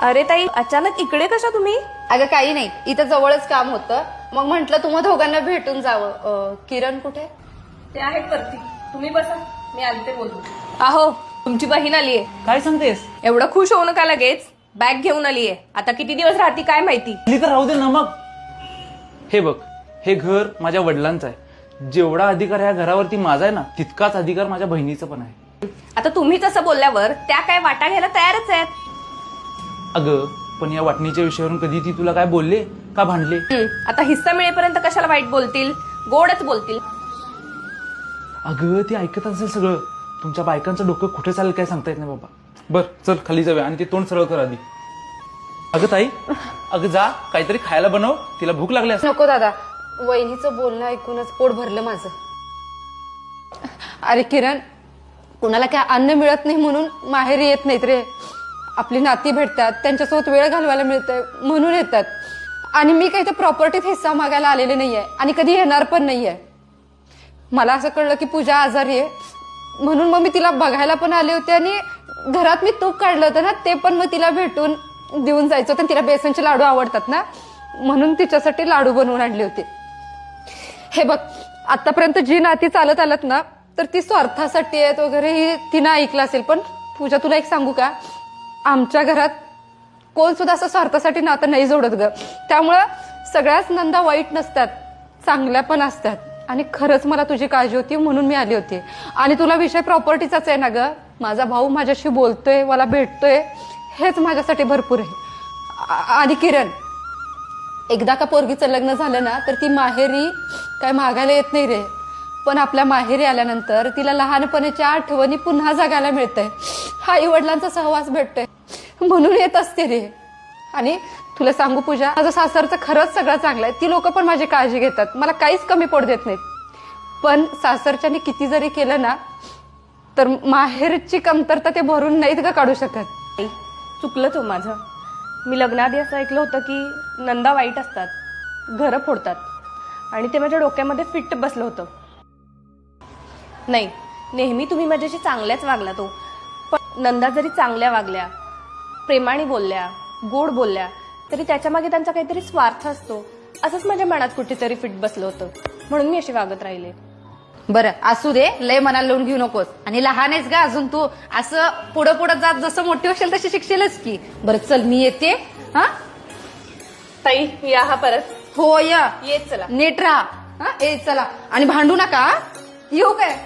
अरे ताई अचानक इकडे कशा तुम्ही? अगं काही नाही. इथं जवळच काम होतं. मग म्हंटल तुम्हा दोघांना भेटून जावं. अं, किरण कुठे? ते आहेत वरती. तुम्ही बसा. मी आलते बोलतो अहो तुमची बहीण आलीये काय सांगतेस? एवढं खुश होऊ नका लगेच. बॅग घेऊन आलीये आता किती दिवस राहती काय माहिती? तर राहू दे ना मग. हे बघ हे घर माझ्या वडिलांचं आहे. जेवढा अधिकार ह्या घरावरती माझा आहे ना तितकाच अधिकार माझ्या बहिणीचा पण आहे. आता तुम्हीच असं बोलल्यावर त्या काय वाटा घ्यायला तयारच आहेत? अगं पण या वाटणीच्या विषयावरून कधी ती तुला काय बोलले? का भांडले? हं, आता हिस्सा मिळेपर्यंत कशाला वाईट बोलतील? गोडच बोलतील. अगं ती ऐकत असेल सगळं. तुमच्या बायकांचं डोकं कुठे चालेल काय सांगता येत नाही बाबा. बर चल खाली जाऊया आणि ते तोंड सरळ कर आधी. अगं ताई अगं जा काहीतरी खायला बनव. तिला भूक लागली असेल. नको दादा. वहिनीचं बोलणं ऐकूनच पोट भरलं माझं. अरे किरण कुणाला काय अन्न मिळत नाही म्हणून माहेरी येत नाहीत रे. आपली नाती भेटतात त्यांच्यासोबत वेळ घालवायला मिळते म्हणून येतात. आणि मी काही तर प्रॉपर्टीत हिस्सा मागायला आलेले नाहीये आणि कधी येणार पण नाहीये. मला असं कळलं की पूजा आजारी आहे. म्हणून मग मी तिला बघायला पण आले होते आणि घरात मी तूप काढलं होतं ना ते पण मग तिला भेटून देऊन जायचं होतं आणि तिला बेसनचे लाडू आवडतात ना. म्हणून तिच्यासाठी लाडू बनवून आणले होते. हे बघ आतापर्यंत जी नाती चालत आलत ना तर ती स्वार्थासाठी आहेत वगैरे ही तिनं ऐकलं असेल पण पूजा तुला एक सांगू का? आमच्या घरात कोण सुद्धा असं स्वार्थासाठी नातं नाही जोडत ग. त्यामुळं सगळ्याच नंदा वाईट नसतात चांगल्या पण असतात. आणि खरंच मला तुझी काळजी होती म्हणून मी आली होती. आणि तुला विषय प्रॉपर्टीचाच आहे ना ग. माझा भाऊ माझ्याशी बोलतोय मला भेटतोय हेच माझ्यासाठी भरपूर आहे. आणि किरण एकदा का पोरगीचं लग्न झालं ना तर ती माहेरी काय मागायला येत नाही रे. पण आपल्या माहेरी आल्यानंतर तिला लहानपणीच्या आठवणी पुन्हा जगायला मिळतंय. आई वडिलांचा सहवास भेटतोय. म्हणून येत असते रे. आणि तुला सांगू पूजा माझं सासरचं खरंच सगळं चांगलं आहे ती लोक पण माझी काळजी घेतात. मला काहीच कमी पड देत नाहीत. पण सासरच्याने किती जरी केलं ना तर माहेरची कमतरता ते भरून नाहीत का काढू शकत. चुकलं तो माझं. मी लग्नाआधी असं ऐकलं होतं की नंदा वाईट असतात. घरं फोडतात. आणि ते माझ्या डोक्यामध्ये फिट बसलं होतं. नाही नेहमी तुम्ही माझ्याशी चांगल्याच वागला तो हो. पण नंदा जरी चांगल्या वागल्या प्रेमाने बोलल्या गोड बोलल्या तरी त्याच्यामागे त्यांचा काहीतरी स्वार्थ असतो. असंच माझ्या मनात कुठेतरी फिट बसलं होतं. म्हणून मी अशी वागत राहिले. बरं असू दे लय मनाला लावून घेऊ नकोस. आणि लहान आहेस का अजून तू असं पुढं पुढं जात जसं मोठी असेल तशी शिकशीलच की. बरं चल मी येते हा? ताई या हा परत. हो या. येत चला. नीट राहा. हा? ए चला. आणि भांडू नका हा? येऊ काय?